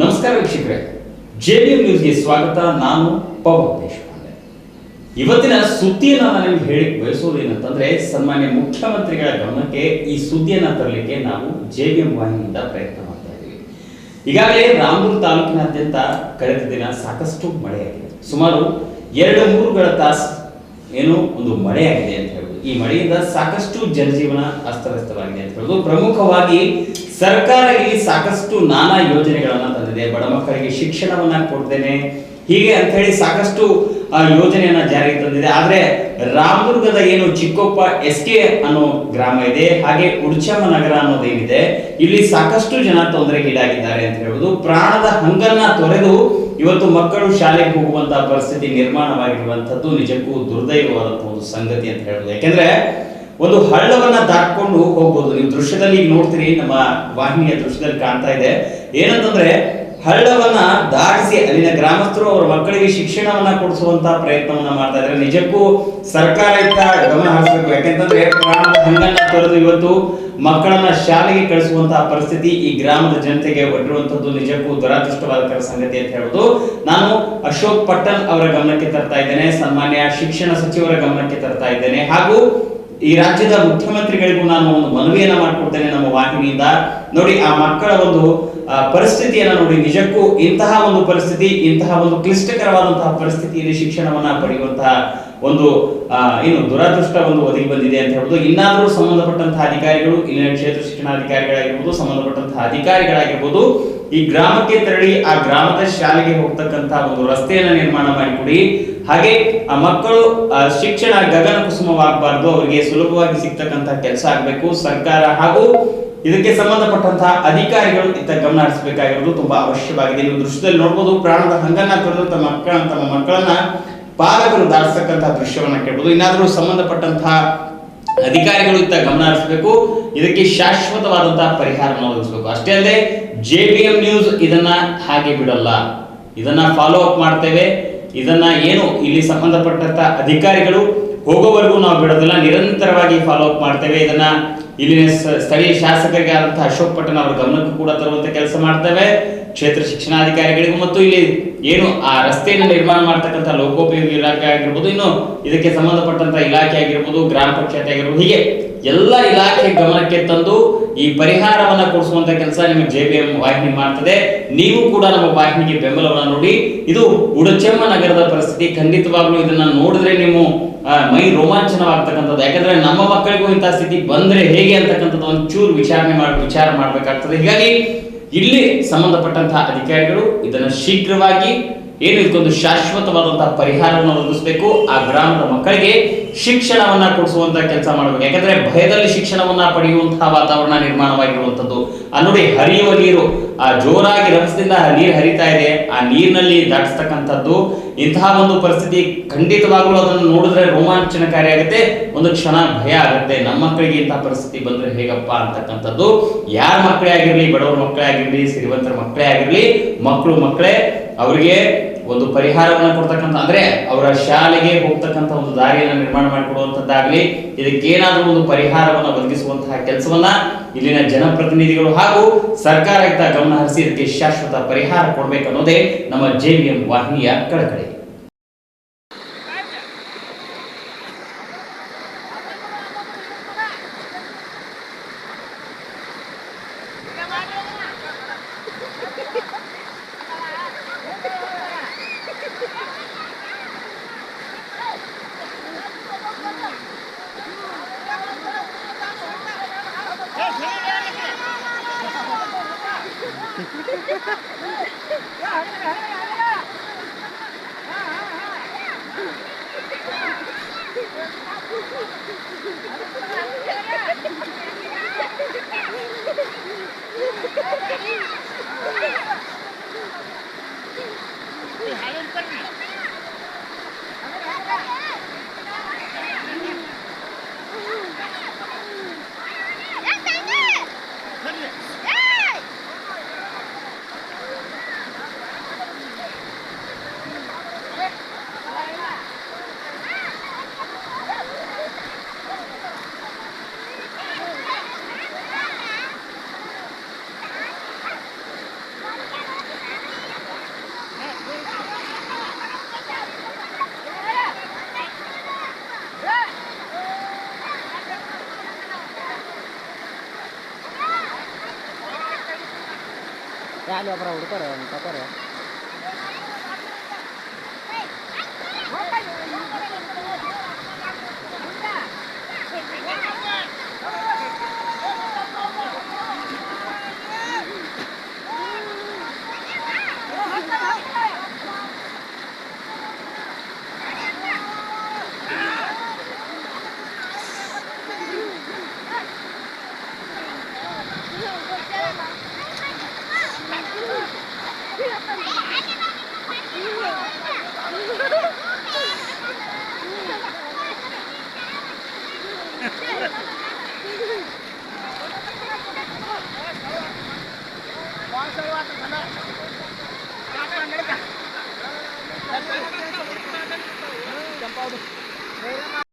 ನಮಸ್ಕಾರ ವೀಕ್ಷಕರೇ. ಜೆಡಿಯು ನ್ಯೂಸ್ಗೆ ಸ್ವಾಗತ. ನಾನು ಪವನ್ ದೇಶಪಾಂಡೆ. ಇವತ್ತಿನ ಸುದ್ದಿಯನ್ನು ನಾನು ನಿಮ್ಗೆ ಹೇಳಿ ಬಯಸೋದು ಏನಂತಂದ್ರೆ ಸನ್ಮಾನ್ಯ ಮುಖ್ಯಮಂತ್ರಿಗಳ ಗಮನಕ್ಕೆ ಈ ಸುದ್ದಿಯನ್ನ ತರಲಿಕ್ಕೆ ನಾವು ಜೆ ಡಿ ಎಂ ವಾಹಿನಿಯಿಂದ ಪ್ರಯತ್ನ ಮಾಡ್ತಾ ಇದ್ದೀವಿ. ಈಗಾಗಲೇ ರಾಮೂರು ತಾಲೂಕಿನಾದ್ಯಂತ ಕಳೆದ ದಿನ ಸಾಕಷ್ಟು ಮಳೆಯಾಗಿದೆ. ಸುಮಾರು ಎರಡು ಮೂರುಗಳ ತಾಸು ಏನು ಒಂದು ಮಳೆಯಾಗಿದೆ ಅಂತ ಹೇಳುದು ಈ ಮಳೆಯಿಂದ ಸಾಕಷ್ಟು ಜನಜೀವನ ಅಸ್ತವ್ಯಸ್ತವಾಗಿದೆ ಅಂತ ಹೇಳುದು ಪ್ರಮುಖವಾಗಿ ಸರ್ಕಾರ ಇಲ್ಲಿ ಸಾಕಷ್ಟು ನಾನಾ ಯೋಜನೆಗಳನ್ನ ತಂದಿದೆ. ಬಡ ಮಕ್ಕಳಿಗೆ ಶಿಕ್ಷಣವನ್ನ ಕೊಡ್ತೇನೆ. ಹೀಗೆ ಅಂತ ಹೇಳಿ ಸಾಕಷ್ಟು ಯೋಜನೆಯನ್ನ ಜಾರಿಗೆ ತಂದಿದೆ. ಆದ್ರೆ ರಾಮದುರ್ಗದ ಏನು ಚಿಕ್ಕೊಪ್ಪ ಎಸ್ ಕೆ ಅನ್ನೋ ಗ್ರಾಮ ಇದೆ, ಹಾಗೆ ಉಡ್ಚಮ್ಮ ನಗರ ಅನ್ನೋದೇನಿದೆ ಇಲ್ಲಿ ಸಾಕಷ್ಟು ಜನ ತೊಂದರೆಗೀಡಾಗಿದ್ದಾರೆ ಅಂತ ಹೇಳುವುದು ಪ್ರಾಣದ ಹಂಗನ್ನ ತೊರೆದು ಇವತ್ತು ಮಕ್ಕಳು ಶಾಲೆಗೆ ಹೋಗುವಂತಹ ಪರಿಸ್ಥಿತಿ ನಿರ್ಮಾಣವಾಗಿರುವಂತದ್ದು ನಿಜಕ್ಕೂ ದುರ್ದೈವವಾದಂತಹ ಒಂದು ಸಂಗತಿ ಅಂತ ಹೇಳ್ಬೋದು ಯಾಕೆಂದ್ರೆ ಒಂದು ಹಳ್ಳವನ್ನ ದಾಟ್ಕೊಂಡು ಹೋಗ್ಬೋದು. ನೀವು ದೃಶ್ಯದಲ್ಲಿ ನೋಡ್ತೀರಿ, ನಮ್ಮ ವಾಹಿನಿಯ ದೃಶ್ಯದಲ್ಲಿ ಕಾಣ್ತಾ ಇದೆ. ಏನಂತಂದ್ರೆ ಹಳ್ಳವನ್ನ ದಾಟಿಸಿ ಅಲ್ಲಿನ ಗ್ರಾಮಸ್ಥರು ಅವರ ಮಕ್ಕಳಿಗೆ ಶಿಕ್ಷಣವನ್ನ ಕೊಡಿಸುವಂತಹ ಪ್ರಯತ್ನವನ್ನ ಮಾಡ್ತಾ ಇದ್ದಾರೆ. ನಿಜಕ್ಕೂ ಸರ್ಕಾರ ಇತ್ತ ಗಮನ ಹರಿಸಬೇಕು. ಯಾಕೆಂತಂದ್ರೆ ಪ್ರಾಣದ ಹಂಗನ್ನ ತೊರೆದು ಇವತ್ತು ಮಕ್ಕಳನ್ನ ಶಾಲೆಗೆ ಕಳಿಸುವಂತಹ ಪರಿಸ್ಥಿತಿ ಈ ಗ್ರಾಮದ ಜನತೆಗೆ ಒಡ್ಡಿರುವಂತದ್ದು ನಿಜಕ್ಕೂ ದುರಾದೃಷ್ಟವಾದ ಸಂಗತಿ ಅಂತ ಹೇಳುದು ನಾನು ಅಶೋಕ್ ಪಟ್ಟಣ್ ಅವರ ಗಮನಕ್ಕೆ ತರ್ತಾ ಇದ್ದೇನೆ. ಸನ್ಮಾನ್ಯ ಶಿಕ್ಷಣ ಸಚಿವರ ಗಮನಕ್ಕೆ ತರ್ತಾ ಇದ್ದೇನೆ. ಹಾಗೂ ಈ ರಾಜ್ಯದ ಮುಖ್ಯಮಂತ್ರಿಗಳಿಗೂ ನಾನು ಒಂದು ಮನವಿಯನ್ನ ಮಾಡಿಕೊಡ್ತೇನೆ ನಮ್ಮ ವಾಹಿನಿಯಿಂದ. ನೋಡಿ, ಆ ಮಕ್ಕಳ ಒಂದು ಪರಿಸ್ಥಿತಿಯನ್ನ ನೋಡಿ, ನಿಜಕ್ಕೂ ಇಂತಹ ಒಂದು ಪರಿಸ್ಥಿತಿ, ಇಂತಹ ಒಂದು ಕ್ಲಿಷ್ಟಕರವಾದಂತಹ ಪರಿಸ್ಥಿತಿಯಲ್ಲಿ ಶಿಕ್ಷಣವನ್ನ ಪಡೆಯುವಂತಹ ಒಂದು ಏನು ದುರಾದೃಷ್ಟ ಒಂದು ಒದಗಿ ಬಂದಿದೆ ಅಂತ ಹೇಳ್ಬೋದು. ಇನ್ನಾದರೂ ಸಂಬಂಧಪಟ್ಟಂತಹ ಅಧಿಕಾರಿಗಳು, ಇಲ್ಲಿನ ಕ್ಷೇತ್ರ ಶಿಕ್ಷಣಾಧಿಕಾರಿಗಳಾಗಿರ್ಬೋದು, ಸಂಬಂಧಪಟ್ಟಂತಹ ಅಧಿಕಾರಿಗಳಾಗಿರ್ಬೋದು, ಈ ಗ್ರಾಮಕ್ಕೆ ತೆರಳಿ ಆ ಗ್ರಾಮದ ಶಾಲೆಗೆ ಹೋಗ್ತಕ್ಕಂತಹ ಒಂದು ರಸ್ತೆಯನ್ನ ನಿರ್ಮಾಣ ಮಾಡಿಕೊಡಿ. ಹಾಗೆ ಆ ಮಕ್ಕಳು ಶಿಕ್ಷಣ ಗಗನ ಕುಸುಮವಾಗಬಾರ್ದು, ಅವರಿಗೆ ಸುಲಭವಾಗಿ ಸಿಗ್ತಕ್ಕಂತ ಕೆಲಸ ಆಗಬೇಕು, ಸರ್ಕಾರ ಹಾಗೂ ಇದಕ್ಕೆ ಸಂಬಂಧಪಟ್ಟಂತಹ ಅಧಿಕಾರಿಗಳು ಇತ್ತ ಗಮನ ಹರಿಸಬೇಕಾಗಿರೋದು ತುಂಬಾ ಅವಶ್ಯವಾಗಿದೆ ನೀವು ದೃಶ್ಯದಲ್ಲಿ ನೋಡಬಹುದು ಪ್ರಾಣದ ಹಂಗನ್ನ ತೊರೆದು ತಮ್ಮ ಮಕ್ಕಳ, ತಮ್ಮ ಮಕ್ಕಳನ್ನ ಪಾಲಕರು ದಾಟಿಸ್ತಕ್ಕಂತಹ ದೃಶ್ಯವನ್ನ ಕೇಳಬಹುದು ಇನ್ನಾದರೂ ಸಂಬಂಧಪಟ್ಟಂತಹ ಅಧಿಕಾರಿಗಳು ಇತ್ತ ಗಮನ ಹರಿಸಬೇಕು, ಇದಕ್ಕೆ ಶಾಶ್ವತವಾದಂತಹ ಪರಿಹಾರವನ್ನು ಒದಗಿಸಬೇಕು. ಅಷ್ಟೇ ಅಲ್ಲದೆ ಜೆ ಬಿ ಎಂ ನ್ಯೂಸ್ ಇದನ್ನ ಹಾಗೆ ಬಿಡಲ್ಲ. ಇದನ್ನ ಫಾಲೋ ಅಪ್ ಮಾಡ್ತೇವೆ. ಇದನ್ನ ಏನು ಇಲ್ಲಿ ಸಂಬಂಧಪಟ್ಟಂತ ಅಧಿಕಾರಿಗಳು ಹೋಗೋವರೆಗೂ ನಾವು ಬಿಡೋದಿಲ್ಲ. ನಿರಂತರವಾಗಿ ಫಾಲೋ ಅಪ್ ಮಾಡ್ತೇವೆ. ಇದನ್ನ ಇಲ್ಲಿನ ಸ್ಥಳೀಯ ಶಾಸಕರಿಗೆ ಆದಂತಹ ಅಶೋಕ್ ಪಟ್ಟಣ ಅವರ ಗಮನಕ್ಕೂ ಕೂಡ ತರುವಂತ ಕೆಲಸ ಮಾಡ್ತವೆ. ಕ್ಷೇತ್ರ ಶಿಕ್ಷಣಾಧಿಕಾರಿಗಳಿಗೂ ಮತ್ತು ಇಲ್ಲಿ ಏನು ಆ ರಸ್ತೆಯನ್ನು ನಿರ್ಮಾಣ ಮಾಡ್ತಕ್ಕಂಥ ಲೋಕೋಪಯೋಗಿ ಇಲಾಖೆ ಆಗಿರ್ಬೋದು, ಇನ್ನು ಇದಕ್ಕೆ ಸಂಬಂಧಪಟ್ಟಂತ ಇಲಾಖೆ ಆಗಿರ್ಬೋದು, ಗ್ರಾಮ ಪಂಚಾಯತ್ ಆಗಿರ್ಬೋದು, ಹೀಗೆ ಎಲ್ಲ ಇಲಾಖೆ ಗಮನಕ್ಕೆ ತಂದು ಈ ಪರಿಹಾರವನ್ನ ಕೊಡಿಸುವಂತ ಕೆಲಸ ನಿಮ್ಮ ಜೆ ಬಿ ಎಂ ವಾಹಿನಿ ಮಾಡ್ತದೆ. ನೀವು ಕೂಡ ನಮ್ಮ ವಾಹಿನಿಗೆ ಬೆಂಬಲವನ್ನ ನೋಡಿ, ಇದು ಉಡಚೆಮ್ಮ ನಗರದ ಪರಿಸ್ಥಿತಿ ಖಂಡಿತವಾಗ್ಲೂ ಇದನ್ನ ನೋಡಿದ್ರೆ ನೀವು ಮೈ ರೋಮಾಂಚನವಾಗ್ತಕ್ಕಂಥದ್ದು. ಯಾಕಂದ್ರೆ ನಮ್ಮ ಮಕ್ಕಳಿಗೂ ಇಂತಹ ಸ್ಥಿತಿ ಬಂದ್ರೆ ಹೇಗೆ ಅಂತಕ್ಕಂಥದ್ದು ಒಂದು ಚೂರು ವಿಚಾರಣೆ ಮಾಡಿ, ವಿಚಾರ ಮಾಡಬೇಕಾಗ್ತದೆ. ಹೀಗಾಗಿ ಇಲ್ಲಿ ಸಂಬಂಧಪಟ್ಟಂತಹ ಅಧಿಕಾರಿಗಳು ಇದನ್ನು ಶೀಘ್ರವಾಗಿ ಏನು ಇದಕ್ಕೊಂದು ಶಾಶ್ವತವಾದಂತಹ ಪರಿಹಾರವನ್ನು ಒದಗಿಸಬೇಕು. ಆ ಗ್ರಾಮದ ಮಕ್ಕಳಿಗೆ ಶಿಕ್ಷಣವನ್ನ ಕೊಡಿಸುವಂತಹ ಕೆಲಸ ಮಾಡಬೇಕು. ಯಾಕಂದ್ರೆ ಭಯದಲ್ಲಿ ಶಿಕ್ಷಣವನ್ನ ಪಡೆಯುವಂತಹ ವಾತಾವರಣ ನಿರ್ಮಾಣವಾಗಿರುವಂತದ್ದು ಆ ಹರಿಯುವ ನೀರು ಆ ಜೋರಾಗಿ ರಭಸದಿಂದ ನೀರು ಹರಿತಾ ಇದೆ. ಆ ನೀರಿನಲ್ಲಿ ದಾಟಿಸ್ತಕ್ಕಂಥದ್ದು ಇಂತಹ ಒಂದು ಪರಿಸ್ಥಿತಿ ಖಂಡಿತವಾಗಲೂ ಅದನ್ನು ನೋಡಿದ್ರೆ ರೋಮಾಂಚನಕಾರಿ ಆಗುತ್ತೆ. ಒಂದು ಕ್ಷಣ ಭಯ ಆಗುತ್ತೆ. ನಮ್ಮ ಮಕ್ಕಳಿಗೆ ಇಂತಹ ಪರಿಸ್ಥಿತಿ ಬಂದ್ರೆ ಹೇಗಪ್ಪ ಅಂತಕ್ಕಂಥದ್ದು. ಯಾರ ಮಕ್ಕಳೇ ಆಗಿರ್ಲಿ, ಬಡವರ ಮಕ್ಕಳೇ ಆಗಿರ್ಲಿ ಶ್ರೀಮಂತರ ಮಕ್ಕಳೇ ಆಗಿರ್ಲಿ, ಮಕ್ಕಳು ಮಕ್ಕಳೇ, ಅವರಿಗೆ ಒಂದು ಪರಿಹಾರವನ್ನು ಕೊಡ್ತಕ್ಕಂಥ ಅಂದ್ರೆ ಅವರ ಶಾಲೆಗೆ ಹೋಗ್ತಕ್ಕಂಥ ಒಂದು ದಾರಿಯನ್ನು ನಿರ್ಮಾಣ ಮಾಡಿಕೊಡುವಂಥದ್ದಾಗಲಿ ಇದಕ್ಕೇನಾದ ಒಂದು ಪರಿಹಾರವನ್ನು ಒದಗಿಸುವಂತಹ ಕೆಲಸವನ್ನ ಇಲ್ಲಿನ ಜನಪ್ರತಿನಿಧಿಗಳು ಹಾಗೂ ಸರ್ಕಾರ ಗಮನ ಹರಿಸಿ ಇದಕ್ಕೆ ಶಾಶ್ವತ ಪರಿಹಾರ ಕೊಡ್ಬೇಕು ಅನ್ನೋದೇ ನಮ್ಮ ಜೆ ವಾಹಿನಿಯ ಕಳಕಳಿ. Ha ha ha! ಅಲ್ಲಿ ಒಬ್ಬರ ಹುಡ್ತಾರೆ ಒಂದು ತಗೋರೆ Jump out.